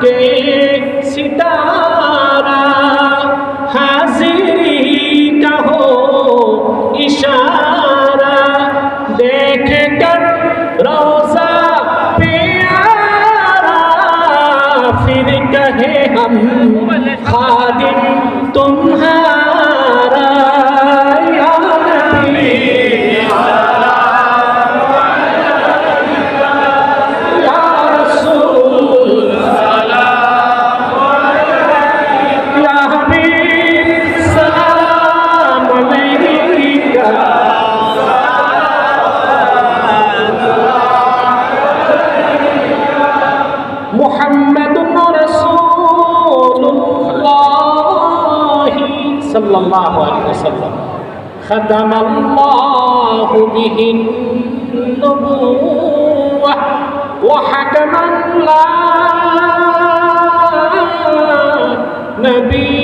کے ستارہ حاضری کا ہو اشارہ دیکھ کر روزہ پیارا پھر کہے ہم خادم محمد رسول الله صلى الله عليه وسلم. خدم الله به النبوة وحكم الله. نبي